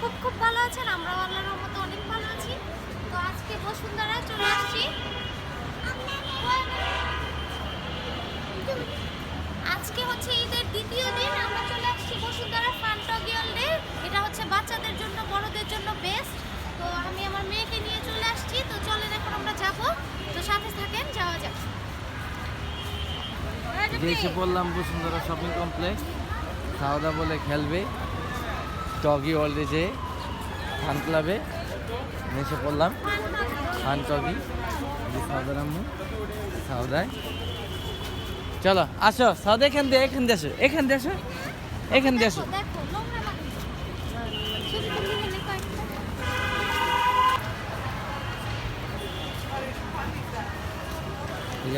খুব খুব ভালো আছেন, আমরাও আল্লাহর রহমতে অনেক ভালো আছি। তো আজকে বসুন্ধরায় চলে আসছি। আজকে হচ্ছে ঈদের দ্বিতীয় দিন, আমরা চলে আসছি বসুন্ধরা ফান টগিয়ালডে এটা হচ্ছে বাচ্চাদের জন্য, বড়দের জন্য বেস্ট তো আমি আমার মেয়েকে নিয়ে চলে আসছি। তো চলেন, এখন আমরা যাব। তো সাথে থাকেন, যাওয়া যাক। পড়লাম বসুন্ধরা শপিং কমপ্লেক্স খাওয়া দাওয়া বলে খেলবে। টগি ওয়ার্ল্ডে যে ফান ক্লাবে এসে পড়লাম। ফান টগি সাউদার আম্মু সাউদায়। চলো আসো সাউদা এখান দিয়ে এখান দিয়ে আসো এখান দিয়ে আসো এখান দিয়ে আসো।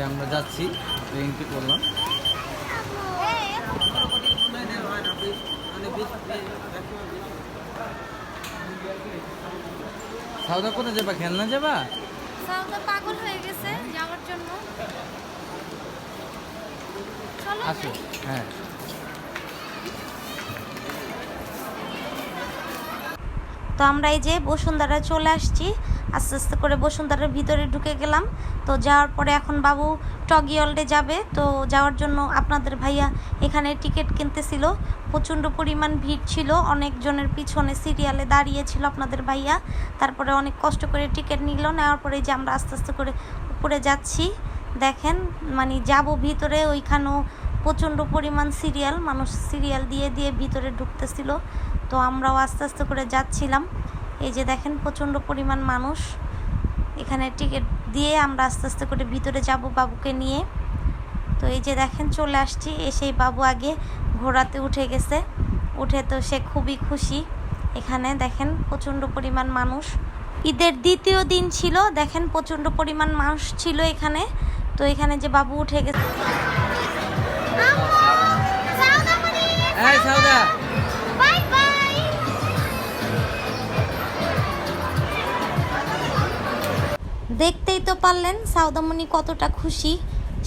আমরা যাচ্ছি এন্ট্রি করলাম এই, সাউদা কোথায় যাবা? খেলনা যাবা? সাউদা পাগল হয়ে গেছে যাওয়ার জন্য। চলো আসো হ্যাঁ। তো আমরা এই যে বসুন্ধরা চলে আসছি। আস্তে আস্তে করে বসুন্ধরার ভিতরে ঢুকে গেলাম। তো যাওয়ার পরে এখন বাবু টগিওয়াল্ডে যাবে। তো যাওয়ার জন্য আপনাদের ভাইয়া এখানে টিকিট কিনতেছিল। প্রচণ্ড পরিমাণ ভিড় ছিল। অনেকজনের পিছনে সিরিয়ালে দাঁড়িয়েছিল আপনাদের ভাইয়া। তারপরে অনেক কষ্ট করে টিকিট নিল। নেওয়ার পরে যে আমরা আস্তে আস্তে করে উপরে যাচ্ছি, দেখেন মানে যাব ভিতরে, ওইখানেও প্রচণ্ড পরিমাণ সিরিয়াল মানুষ সিরিয়াল দিয়ে দিয়ে ভিতরে ঢুকতেছিল। তো আমরাও আস্তে আস্তে করে যাচ্ছিলাম। এই যে দেখেন প্রচণ্ড পরিমাণ মানুষ। এখানে টিকিট দিয়ে আমরা আস্তে আস্তে করে ভিতরে যাব বাবুকে নিয়ে। তো এই যে দেখেন চলে আসছি, এসেই বাবু আগে ঘোড়াতে উঠে গেছে। উঠে তো সে খুবই খুশি। এখানে দেখেন প্রচণ্ড পরিমাণ মানুষ। ঈদের দ্বিতীয় দিন ছিল, দেখেন প্রচণ্ড পরিমাণ মানুষ ছিল এখানে। তো এখানে যে বাবু উঠে গেছে। দেখতেই তো পারলেন সাউদামণি কতটা খুশি।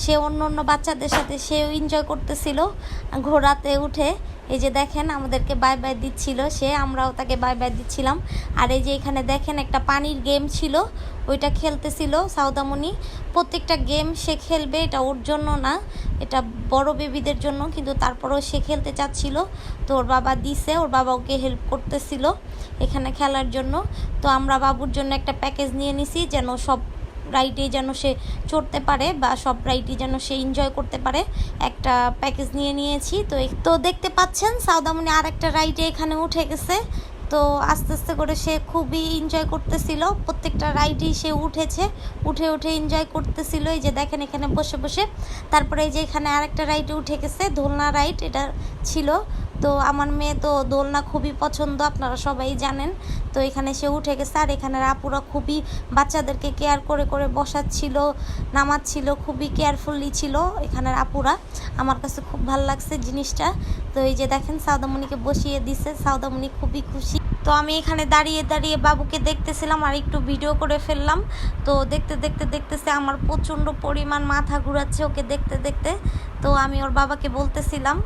সে অন্য অন্য বাচ্চাদের সাথে সেও এনজয় করতেছিল। ঘোড়াতে উঠে এই যে দেখেন, আমাদেরকে বাই বাই দিচ্ছিল সে, আমরাও তাকে বাই বাই দিচ্ছিলাম। আর এই যে এখানে দেখেন, একটা পানির গেম ছিল, ওইটা খেলতেছিল সাউদামণি প্রত্যেকটা গেম সে খেলবে, এটা ওর জন্য না, এটা বড় বেবিদের জন্য, কিন্তু তারপরেও সে খেলতে চাচ্ছিল। তো ওর বাবা দিছে, ওর বাবা ওকে হেল্প করতেছিল এখানে খেলার জন্য। তো আমরা বাবুর জন্য একটা প্যাকেজ নিয়ে নিছি, যেন সব রাইডে যেন সে চড়তে পারে বা সব রাইডে যেন সে এনজয় করতে পারে। একটা প্যাকেজ নিয়ে নিয়েছি। তো তো দেখতে পাচ্ছেন সাউদামণি আর একটা রাইডে এখানে উঠে গেছে। তো আস্তে আস্তে করে সে খুবই এনজয় করতেছিল। প্রত্যেকটা রাইডেই সে উঠেছে। উঠে উঠে এনজয় করতেছিল। এই যে দেখেন এখানে বসে বসে। তারপরে এই যে এখানে আরেকটা রাইডে উঠে গেছে, দোলনা রাইড। এটা ছিল। তো আমার মেয়ে তো দোলনা খুবই পছন্দ, আপনারা সবাই জানেন। তো এখানে সে উঠে গেছে আর এখানের আপুরা খুবই বাচ্চাদেরকে কেয়ার করে করে বসাচ্ছিল, নামাচ্ছিল, খুবই কেয়ারফুলি ছিল এখানের আপুরা। আমার কাছে খুব ভালো লাগছে জিনিসটা। তো এই যে দেখেন সাউদামণিকে বসিয়ে দিছে সাউদামণি খুবই খুশি। তো আমি এখানে দাঁড়িয়ে দাঁড়িয়ে বাবুকে দেখতেছিলাম আর একটু ভিডিও করে ফেললাম। তো দেখতে দেখতে, দেখতেছে আমার প্রচণ্ড পরিমাণ মাথা ঘুরাচ্ছে ওকে দেখতে দেখতে। তো আমি ওর বাবাকে বলতেছিলাম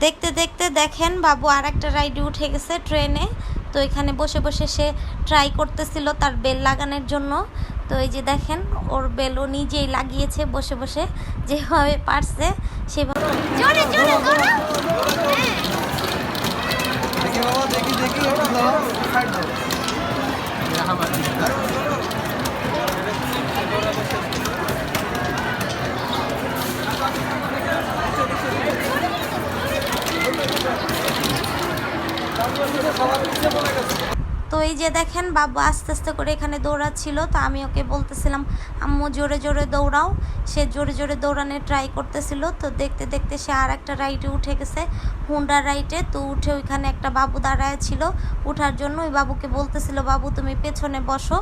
দেখতে দেখতে দেখেন বাবু আর একটা রাইডে উঠে গেছে ট্রেনে তো এখানে বসে বসে সে ট্রাই করতেছিল তার বেল লাগানোর জন্য তো এই যে দেখেন ওর বেল ও নিজেই লাগিয়েছে বসে বসে যেভাবে পারছে সেভাবে দেখি দেখি তো এই যে দেখেন, বাবু আস্তে আস্তে করে এখানে দৌড়াচ্ছিল। তো আমি ওকে বলতেছিলাম, আম্মু, জোরে জোরে দৌড়াও। সে জোরে জোরে দৌড়ানো ট্রাই করতেছিল। তো দেখতে দেখতে সে আর একটা রাইডে উঠে গেছে হুন্ডা রাইডে তো উঠে ওইখানে একটা বাবু দাঁড়ায় ছিল। উঠার জন্য ওই বাবুকে বলতেছিল, বাবু, তুমি পেছনে বসো।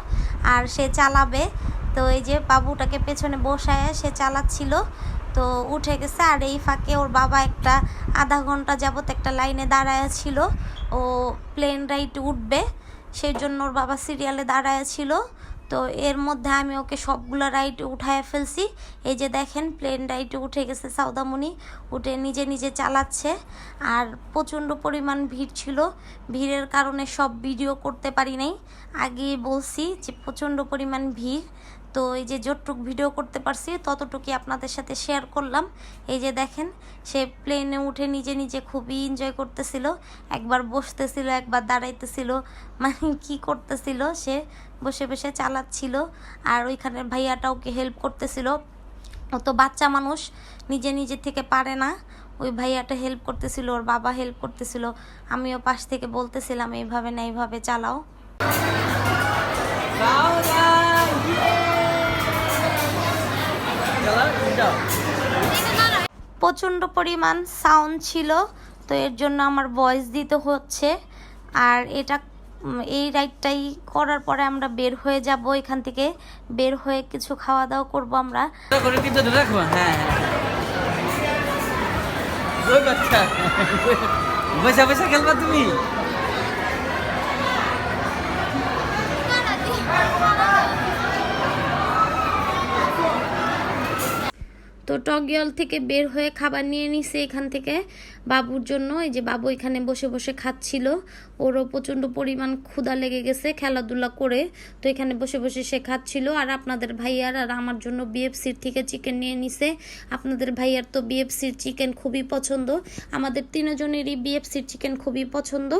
আর সে চালাবে। তো এই যে বাবুটাকে পেছনে বসায় সে চালাচ্ছিল। তো উঠে গেছে আর এই ফাঁকে ওর বাবা একটা আধা ঘণ্টা যাবত একটা লাইনে দাঁড়ায় ছিল। ও প্লেন রাইড উঠবে, সেই জন্য ওর বাবা সিরিয়ালে দাঁড়ায় ছিল। তো এর মধ্যে আমি ওকে সবগুলো রাইড উঠায় ফেলছি। এই যে দেখেন প্লেন রাইডে উঠে গেছে সাউদামণি উঠে নিজে নিজে চালাচ্ছে। আর প্রচণ্ড পরিমাণ ভিড় ছিল। ভিড়ের কারণে সব ভিডিও করতে পারি নাই। আগে বলছি যে প্রচণ্ড পরিমাণ ভিড়। তো এই যে যতটুক ভিডিও করতে পারছি, ততটুকুই আপনাদের সাথে শেয়ার করলাম। এই যে দেখেন, সে প্লেনে উঠে নিজে নিজে খুবই এনজয় করতেছিল। একবার বসতেছিল, একবার দাঁড়াইতেছিল। মানে কি করতেছিল সে? বসে বসে চালাচ্ছিল আর ওইখানের ভাইয়াটা ওকে হেল্প করতেছিল। ও তো বাচ্চা মানুষ, নিজে নিজে থেকে পারে না। ওই ভাইয়াটা হেল্প করতেছিল, ওর বাবা হেল্প করতেছিল। আমিও পাশ থেকে বলতেছিলাম, এইভাবে না, এইভাবে চালাও। প্রচণ্ড পরিমাণ সাউন্ড ছিল, তো এর জন্য আমার ভয়েস দিতে হচ্ছে। আর এটা এই রাইডটাই করার পরে আমরা বের হয়ে যাব এখান থেকে। বের হয়ে কিছু খাওয়া দাওয়া করব আমরা। হ্যাঁ খেলবা তুমি? তো টগিয়ল থেকে বের হয়ে খাবার নিয়ে নিছে এখান থেকে। বাবুর জন্য, এই যে বাবু এখানে বসে বসে খাচ্ছিল। ওরও প্রচণ্ড পরিমাণ ক্ষুধা লেগে গেছে খেলাধুলা করে। তো এখানে বসে বসে সে খাচ্ছিল। আর আপনাদের ভাইয়ার আর আমার জন্য বিএফসির থেকে চিকেন নিয়ে নিছে। আপনাদের ভাইয়ার তো বিএফসির চিকেন খুবই পছন্দ। আমাদের তিনজনেরই বিএফসির চিকেন খুবই পছন্দ।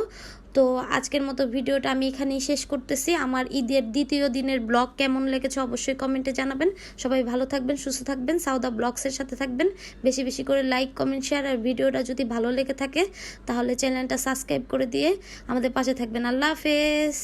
তো আজকের মতো ভিডিওটা আমি এখানেই শেষ করতেছি। আমার ঈদের দ্বিতীয় দিনের ব্লগ কেমন লেগেছে অবশ্যই কমেন্টে জানাবেন। সবাই ভালো থাকবেন, সুস্থ থাকবেন, সাউদা ব্লগসের সাথে থাকবেন। বেশি বেশি করে লাইক কমেন্ট শেয়ার আর ভিডিওটা যদি ভালো লেগে থাকে, তাহলে চ্যানেলটা সাবস্ক্রাইব করে দিয়ে আমাদের পাশে থাকবেন। আল্লাহ হাফেজ।